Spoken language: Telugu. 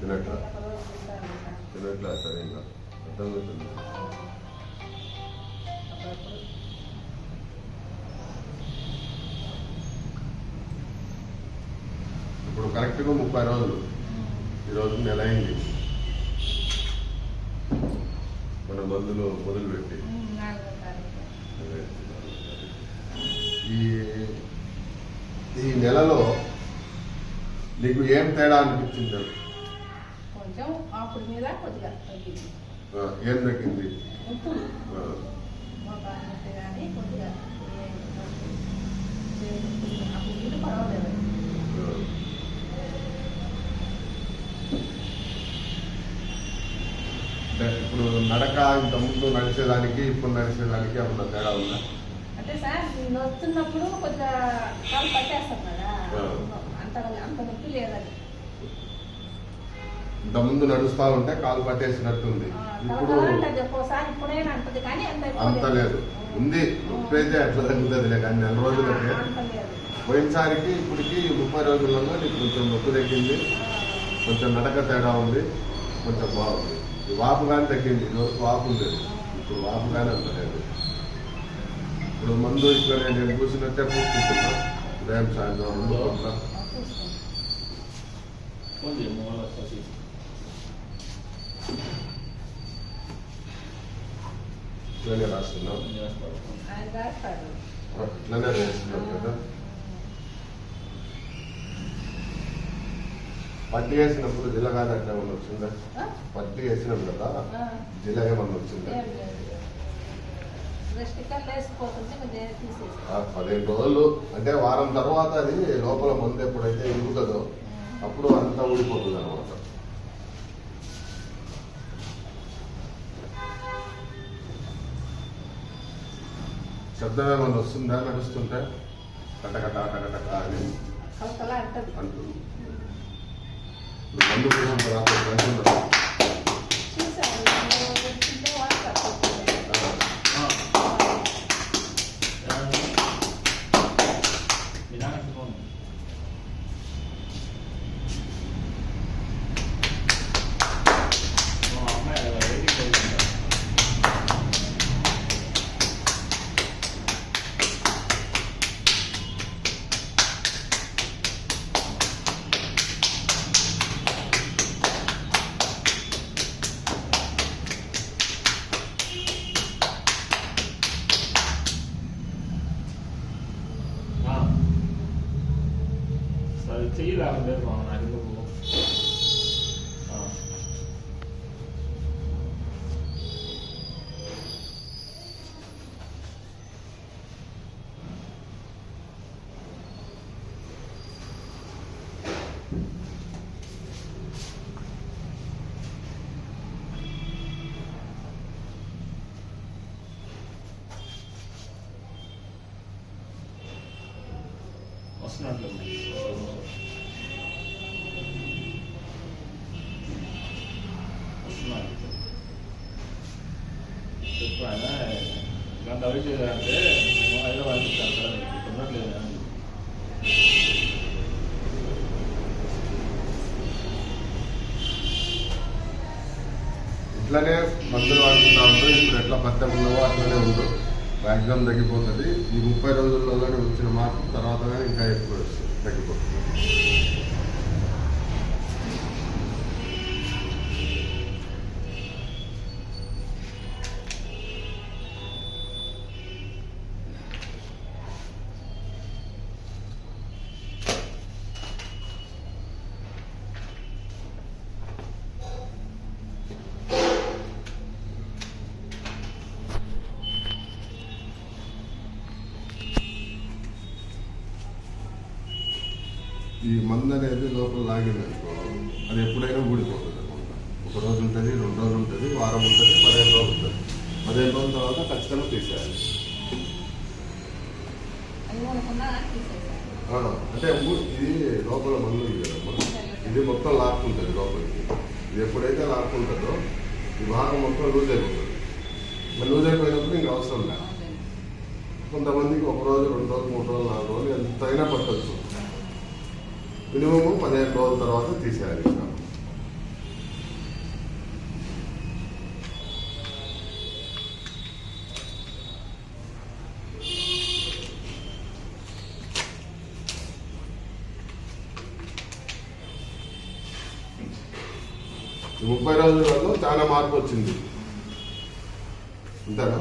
తినట్లా? తినట్లా సరిగ్గా అర్థమవుతుంది ఇప్పుడు కరెక్ట్గా ముప్పై రోజులు. ఈరోజు నెల అయింది. మన మందులు మొదలుపెట్టి. ఈ ఈ నెలలో నీకు ఏం తేడా అనిపించింది? కొంచెం అప్పుడు మీద కొద్దిగా తగ్గింది. ఏం తగ్గింది? అప్పుడు ఇప్పుడు నడక ఇంత ముందు నడిచేదానికి ఇప్పుడు నడిచేదానికి ఏమన్నా తేడా ఉందా? అంటే సార్ నేను వస్తున్నప్పుడు కొద్దిగా కాలు పట్టేస్తాం కదా. అంత అంత నొప్పి లేదని ఇంత ముందు నడుస్తా ఉంటే కాలు పట్టేసినట్టుంది. ఇప్పుడు అంత లేదు. ఉంది. ఉప్పైతే అట్లా తగ్గుతుందిలే కానీ నెల రోజులకే. పోయినసారికి ఇప్పటికి ముప్పై రోజులలో నీకు కొంచెం నొప్పి తగ్గింది. కొంచెం నడక తేడా ఉంది. కొంచెం బాగుంది వాపు కానీ తగ్గింది. ఇదివరకు వాపు ఉండేది. ఇప్పుడు వాపు కానీ అంత లేదు. ఇప్పుడు మందు ఇక్కడ నేను కూర్చున్నట్టే పూసుకుంటున్నా ఉదయం సాయంత్రం. రెండు Onde mola కదా పట్టి వేసినప్పుడు అట్లా ఏమన్నా వచ్చిందా ఆ? పట్టి వేసినాం కదా ఆ. జిల ఏమన్నా వచ్చిందా పదిహేను రోజులు అంటే వారం తర్వాత అది లోపల మందు ఎప్పుడైతే ఇరుగుతుందో అప్పుడు అంతా ఊడిపోతుంది అనమాట శబ్దం ఏమన్నా వస్తుందా? నడుస్తుంటే? కటకట కటకట అని అంటది. మందు రాత్రి grande ma è proprio ah. Aslında anlamayız. చెప్పు ఆయన గంట వెయిట్ అంటే మేము హైదరాబాద్ నుంచి వెళ్తాను అని ఇట్లానే మందులు వాడుతున్నా ఉంటారు. ఇప్పుడు ఎట్లా పత్యం ఉన్నావో అట్లానే ఉండు. మ్యాక్సిమం తగ్గిపోతుంది. ఈ ముప్పై రోజుల్లోనే వచ్చిన మార్పు తర్వాత ఇంకా ఎక్కువ తగ్గిపోతుంది. ఈ మందు అనేది లోపల లాగింది అనుకో అది ఎప్పుడైనా ఊడిపోతుంది అనమాట ఒక రోజు ఉంటుంది రెండు రోజులు ఉంటుంది వారం ఉంటుంది పదిహేను రోజులు ఉంటుంది. పదిహేను రోజుల తర్వాత ఖచ్చితంగా తీసేయాలి. అంటే ఇది లోపల మందు ఇది మొత్తం లాక్కుంటుంది లోపలికి. ఇది ఎప్పుడైతే లాక్కుంటుందో ఈ భాగం మొత్తం లూజ్ అయిపోతుంది. మరి లూజ్ అయిపోయినప్పుడు ఇంకా అవసరం లేదు. కొంతమందికి ఒక రోజు రెండు రోజులు మూడు రోజులు నాలుగు రోజులు ఎంతైనా పట్టవచ్చు మినిమం పదిహేను రోజుల తర్వాత తీసేయాలి ముప్పై రోజులలో చాలా మార్పు వచ్చింది. అంతేనా?